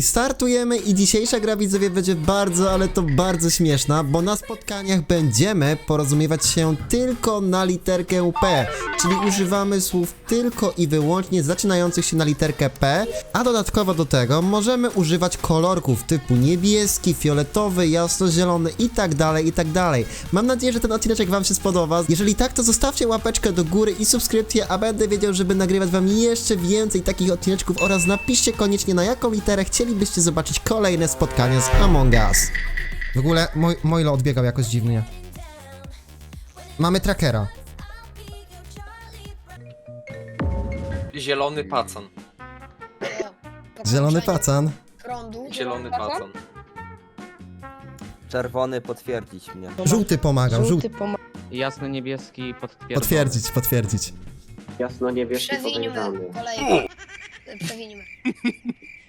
Startujemy i dzisiejsza gra widzowie będzie bardzo, ale to bardzo śmieszna, bo na spotkaniach będziemy porozumiewać się tylko na literkę P, czyli używamy słów tylko i wyłącznie zaczynających się na literkę P, a dodatkowo do tego możemy używać kolorków typu niebieski, fioletowy, jasnozielony i tak dalej, i tak dalej. Mam nadzieję, że ten odcinek wam się spodoba. Jeżeli tak, to zostawcie łapeczkę do góry i subskrypcję, a będę wiedział, żeby nagrywać wam jeszcze więcej takich odcineczków oraz napiszcie koniecznie na jaką literę chcielibyście zobaczyć kolejne spotkanie z Among Us. W ogóle mój, Mojlo odbiegał jakoś dziwnie. Mamy trackera. Zielony pacan. Zielony pacan. Zielony pacan. Czerwony potwierdzić mnie. Żółty pomagał, żółty. Jasny niebieski potwierdzony. Potwierdzić, potwierdzić. Jasno-niebieski Przewinimy podejrzany. kolejny. Przewinimy.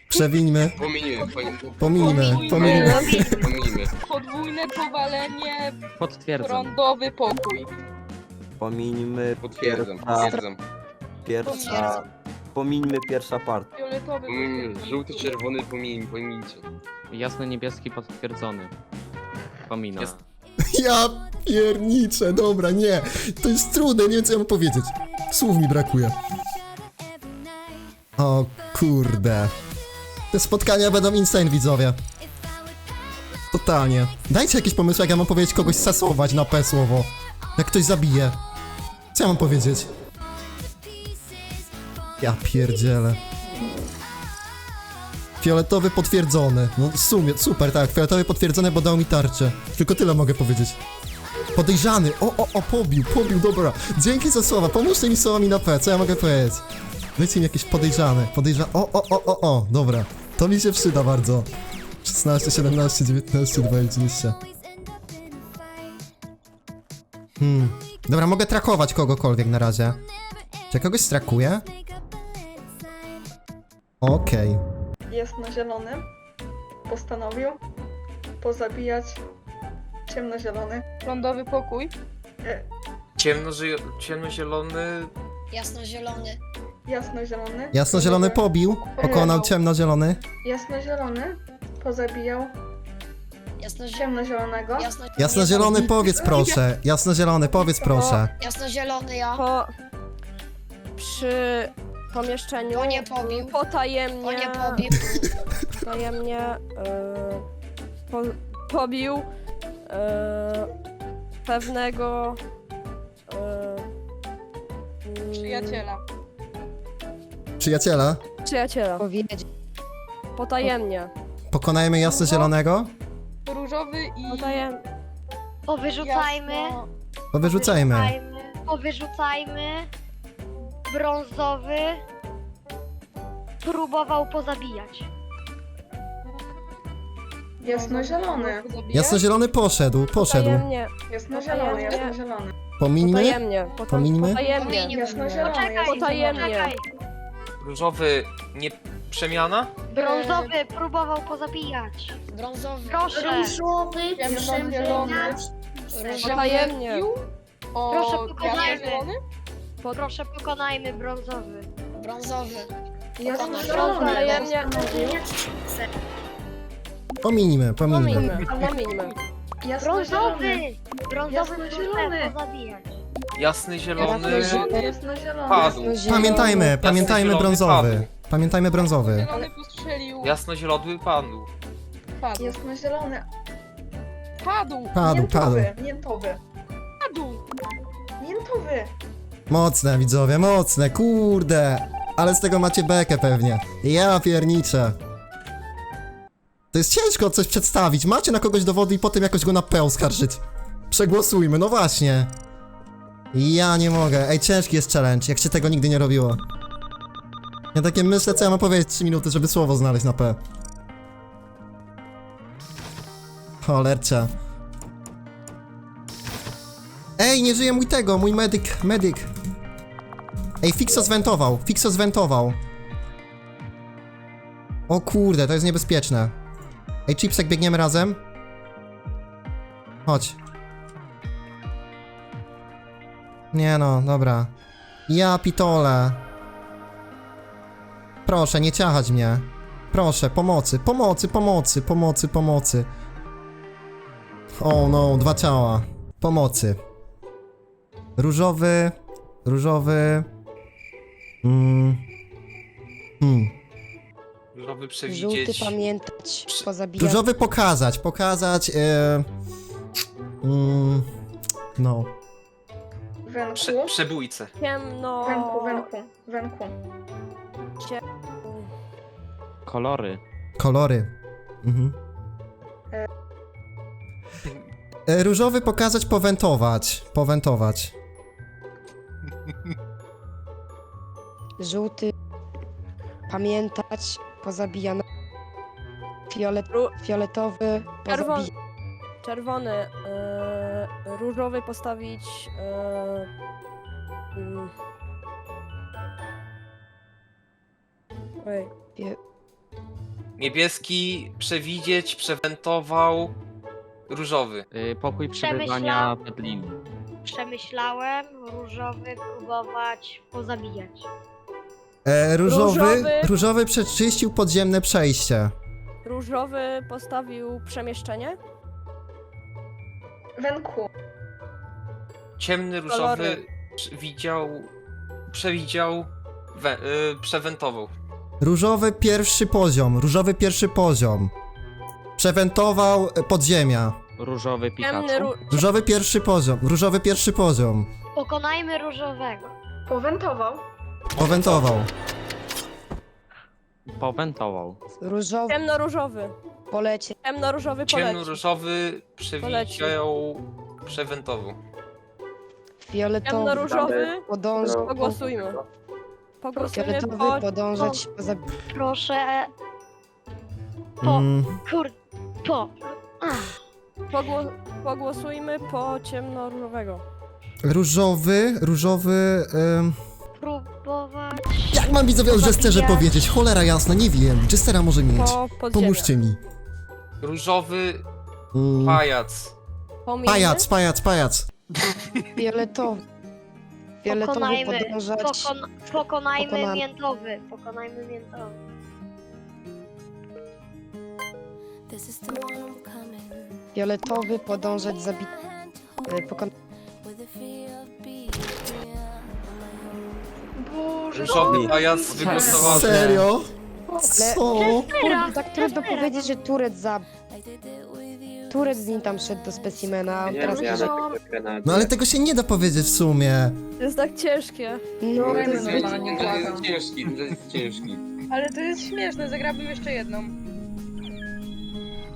Przewińmy, Pominimy, pominimy, pominimy. pominimy. Podwójne powalenie, Potwierdzam. prądowy pokój. Pomińmy Potwierdzam, pierwsza, potwierdzam. pierwsza, pomińmy pierwsza partia. Fioletowy Pominimy. pokój. Żółty, czerwony, pominimy, pominijcie. Jasny niebieski potwierdzony. Pomina. Jest. Ja pierniczę, dobra, nie. To jest trudne, nie wiem co ja mam powiedzieć. Słów mi brakuje. O kurde. Te spotkania będą insane, widzowie. Totalnie. Dajcie jakieś pomysły, jak ja mam powiedzieć kogoś sasować na P słowo. Jak ktoś zabije. Co ja mam powiedzieć? Ja pierdzielę. Fioletowy potwierdzony. No w sumie, super, tak. Fioletowy potwierdzony, bo dał mi tarczę. Tylko tyle mogę powiedzieć. Podejrzany. O, o, o, pobił, pobił, dobra. Dzięki za słowa. Pomóżcie mi słowami na P. Co ja mogę powiedzieć? Mi jakieś podejrzane. Podejrzane. O, o, o, o, o. Dobra. To mi się przyda bardzo. 16, 17, 19, 20. Hmm. Dobra, mogę trakować kogokolwiek na razie. Czy ja kogoś strakuję? Okej. jasnozielony postanowił pozabijać ciemnozielony. Prądowy pokój. E, Ciemno, ciemnozielony. Jasnozielony. Jasnozielony. Jasnozielony pobił, pokonał ciemnozielony. Jasnozielony pozabijał Jasnozielony. ciemnozielonego. Jasno... Jasnozielony powiedz proszę. Jasnozielony powiedz proszę. Jasnozielony ja. po przy pomieszczeniu To nie pobił. Potajemnie nie pobił. potajemnie e, po, pobił e, pewnego e, mm, Przyjaciela. Przyjaciela, przyjaciela potajemnie pokonajmy jasnozielonego? Różowy i potajem, Powyrzucajmy, jasno... Powyrzucajmy. powyrzucajmy. Brązowy próbował pozabijać. Jasnozielony. Jasnozielony poszedł, poszedł. potajemnie Jasnozielony, jasnozielony. Pomińmy? potajemnie pota- potajemnie. Jasnozielony, Poczekaj, Potajemnie. poczekaj. Różowy, nie przemiana? Brązowy próbował pozabijać. Brązowy. Proszę, Ciemnozielony. potajemnie O, Proszę, pokonajmy. jasnozielony. proszę pokonajmy brązowy. Brązowy. Jasnozielony. potajemnie Pomińmy, pomińmy. pomińmy pomińmy Brązowy! Brązowy chce pozabijać. Jasny, zielony. Jasnozielony. Padł. Pamiętajmy, pamiętajmy zielony brązowy. padł. Pamiętajmy brązowy. Zielony postrzelił. Jasnozielony padł. Padł. Jasnozielony. Padł. Padł, padł. Miętowy. Miętowy. Padł. Miętowy. Mocne widzowie, mocne, kurde. Ale z tego macie bekę pewnie. Ja pierniczę. To jest ciężko coś przedstawić. Macie na kogoś dowody i potem jakoś go na P oskarżyć. Przegłosujmy, no właśnie. Ja nie mogę. Ej, ciężki jest challenge, jak się tego nigdy nie robiło. Ja takie myślę, co ja mam powiedzieć 3 minuty, żeby słowo znaleźć na P. Cholercia. Ej, nie żyje mój tego, mój medyk, medyk. Ej, Fixo zwentował, Fixo zwentował. O kurde, to jest niebezpieczne. Ej, Chipsek, biegniemy razem? Chodź. Nie no, dobra. Ja pitole. Proszę, nie ciachać mnie. Proszę, pomocy, pomocy, pomocy, pomocy, pomocy. O no, dwa ciała. Pomocy. Różowy, różowy. Mm. Hmm. Różowy Żółty przewidzieć. pamiętać, Przy- pozabijać. Różowy pokazać, pokazać. E, mm, no. Wenku. Prze, przebójcę. Ciemno. Wenku, wenku, wenku. Kolory. Kolory. Mhm. E, Różowy pokazać, powentować. Powentować. Żółty pamiętać, pozabijane. Fiolet, fioletowy, Czerwon- pozabijać. Czerwony. E, różowy postawić. E, mm. Oj. Niebieski przewidzieć, przewentował. Różowy. Y, pokój przebywania Przemyślał. Przemyślałem, różowy próbować pozabijać. E, różowy, Różowy. różowy przeczyścił podziemne przejście. Różowy postawił przemieszczenie. Wenku. Ciemny różowy Kolory. widział. Przewidział. We, y, przewentował. Różowy pierwszy poziom, różowy pierwszy poziom. Przewentował e, podziemia. Różowy Pikachu. Ciemny ró- Różowy pierwszy poziom, różowy pierwszy poziom. Pokonajmy różowego. Powentował. Powentował. Powentował. Różowy Ciemno-różowy. Polecie. Ciemno-różowy poleci. Ciemnoróżowy przewidział. Przewentował. Fioletowy Ciemno-różowy. podąż, Pogłosujmy. Pogłosujmy fioletowy po... podążać. Proszę, Po. Mm, kur... po. Pogło... Pogłosujmy po ciemno-różowego. różowy, różowy. em, próbować... Jak mam widzowie o Jesterze powiedzieć? Cholera jasna, nie wiem. Jestera może mieć. Po podziemia. Pomóżcie mi. Różowy Mm, pajac. Pomijmy. pajac, pajac, pajac. Fioletowy. Fioletowy Pokonajmy, podążać. pokon... pokonajmy Pokonany. miętowy. Pokonajmy miętowy. Fioletowy podążać, zabić. Pokon... Boże. Różowy pajac wygłosował. Serio? Ale Co? kurde, tak trudno powiedzieć, że Turet za... Turet z nim tam szedł do specimena, teraz... Myślałam, No ale tego się nie da powiedzieć w sumie. To jest tak ciężkie. No, to jest normalnie, błagam. ciężki, to jest ciężki. Ale to jest śmieszne, zagrałbym jeszcze jedną.